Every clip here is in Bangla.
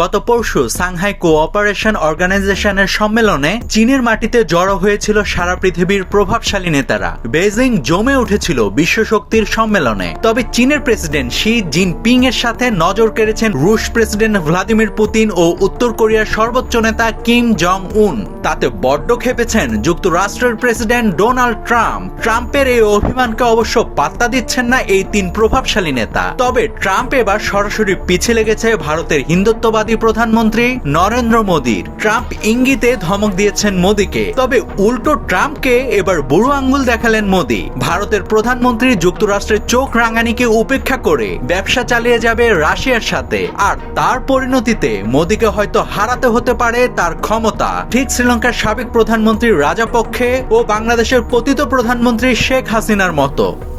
গত পরশু সাংহাই কোঅপারেশন অর্গানাইজেশনের সম্মেলনে চীনের মাটিতে জড়ো হয়েছিল সারা পৃথিবীর প্রভাবশালী নেতারা। বেজিং জমে উঠেছিল বিশ্ব শক্তির সম্মেলনে। তবে চীনের প্রেসিডেন্ট শি জিনপিং এর সাথে নজর কেড়েছেন রুশ প্রেসিডেন্ট ভ্লাদিমির পুতিন ও উত্তর কোরিয়ার সর্বোচ্চ নেতা কিম জং উন তাতে বড্ড খেপেছেন যুক্তরাষ্ট্রের প্রেসিডেন্ট ডোনাল্ড ট্রাম্প। ট্রাম্পের এই অভিমানকে অবশ্য পাত্তা দিচ্ছেন না এই তিন প্রভাবশালী নেতা। তবে ট্রাম্প এবার সরাসরি পিছে লেগেছে ভারতের হিন্দুত্ববাদী প্রধানমন্ত্রী নরেন্দ্র মোদীর। ট্রাম্প ইঙ্গিতে ধমক দিয়েছেন মোদীকে। তবে উল্টো ট্রাম্পকে এবার বুড়ো আঙ্গুল দেখালেন মোদী। ভারতের প্রধানমন্ত্রী যুক্তরাষ্ট্রের চোখ রাঙানিকে উপেক্ষা করে ব্যবসা চালিয়ে যাবে রাশিয়ার সাথে। আর তার পরিণতিতে মোদীকে হয়তো হারাতে হতে পারে তার ক্ষমতা। ঠিক শ্রীলঙ্কার সাবেক প্রধানমন্ত্রী রাজাপক্ষে ও বাংলাদেশের পতিত প্রধানমন্ত্রী শেখ হাসিনার মতো।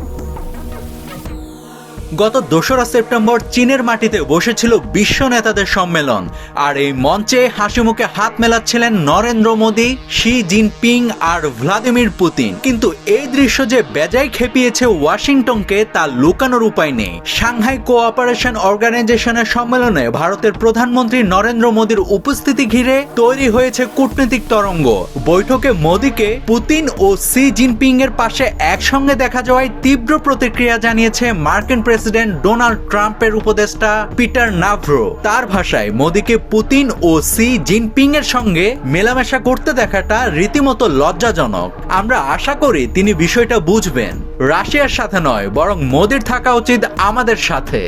গত দোসরা সেপ্টেম্বর চীনের মাটিতে বসেছিল বিশ্ব নেতাদের সম্মেলন। আর এই মঞ্চে হাসি মুখে হাত মেলাচ্ছিলেন নরেন্দ্র মোদী, শি জিনপিং আর ভ্লাদিমির পুতিন। কিন্তু এই দৃশ্য যে বেজায় খেপিয়েছে ওয়াশিংটনকে তা লুকানোর উপায় নেই। সাংহাই কোঅপারেশন অর্গানাইজেশনের সম্মেলনে ভারতের প্রধানমন্ত্রী নরেন্দ্র মোদীর উপস্থিতি ঘিরে তৈরি হয়েছে কূটনৈতিক তরঙ্গ। বৈঠকে মোদীকে পুতিন ও সি জিনপিং এর পাশে একসঙ্গে দেখা যাওয়ায় তীব্র প্রতিক্রিয়া জানিয়েছে মার্কিন প্রেসিডেন্ট ডোনাল্ড ট্রাম্পের উপদেষ্টা পিটার নাভ্রো। তার ভাষায় মোদীকে পুতিন ও সি জিনপিং এর সঙ্গে মেলামেশা করতে দেখাটা রীতিমতো লজ্জাজনক। আমরা আশা করি তিনি বিষয়টা বুঝবেন। রাশিয়ার সাথে নয়, বরং মোদির থাকা উচিত আমাদের সাথে।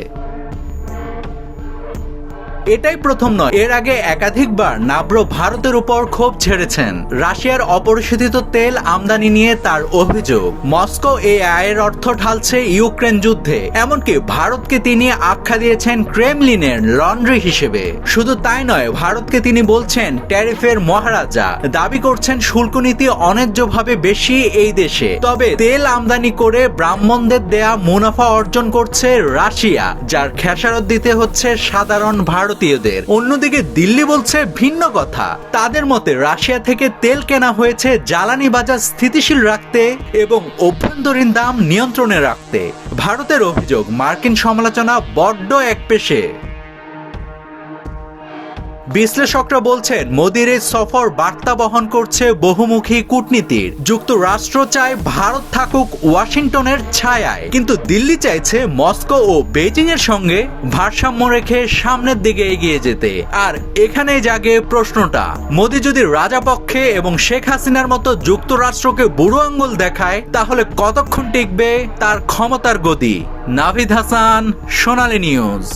এটাই প্রথম নয়। এর আগে একাধিকবার নাব্রো ভারতের উপর ক্ষোভ ছেড়েছেন। রাশিয়ার অপরিশোধিত তেল আমদানি নিয়ে তার অভিযোগ। মস্কো এই আয়ের অর্থ ঢালছে ইউক্রেন যুদ্ধে। এমনকি ভারতকে তিনি আখ্যা দিয়েছেন ক্রেমলিনের লন্ড্রি হিসেবে। শুধু তাই নয়, ভারতকে তিনি বলছেন ট্যারিফের মহারাজা। দাবি করছেন শুল্ক নীতি অন্যায্যভাবে বেশি এই দেশে। তবে তেল আমদানি করে ব্রাহ্মণদের দেয়া মুনাফা অর্জন করছে রাশিয়া, যার খেসারত দিতে হচ্ছে সাধারণ ভারত ভারতীয়দের। অন্যদিকে দিল্লি বলছে ভিন্ন কথা। তাদের মতে রাশিয়া থেকে তেল কেনা হয়েছে জ্বালানি বাজার স্থিতিশীল রাখতে এবং অভ্যন্তরীণ দাম নিয়ন্ত্রণে রাখতে। ভারতের অভিযোগ, মার্কিন সমালোচনা বড্ড এক পেশে। বিশ্লেষকরা বলছেন, মোদির এই সফর বার্তা বহন করছে বহুমুখী কূটনীতির। যুক্তরাষ্ট্র চায় ভারত থাকুক ওয়াশিংটনের ছায়ায়। কিন্তু দিল্লি চাইছে মস্কো ও বেজিং এর সঙ্গে ভারসাম্য রেখে সামনের দিকে এগিয়ে যেতে। আর এখানেই জাগে প্রশ্নটা, মোদি যদি রাজাপক্ষে এবং শেখ হাসিনার মতো যুক্তরাষ্ট্রকে বুড়ো আঙ্গুল দেখায়, তাহলে কতক্ষণ টিকবে তার ক্ষমতার গতি? নাভিদ হাসান, সোনালী নিউজ।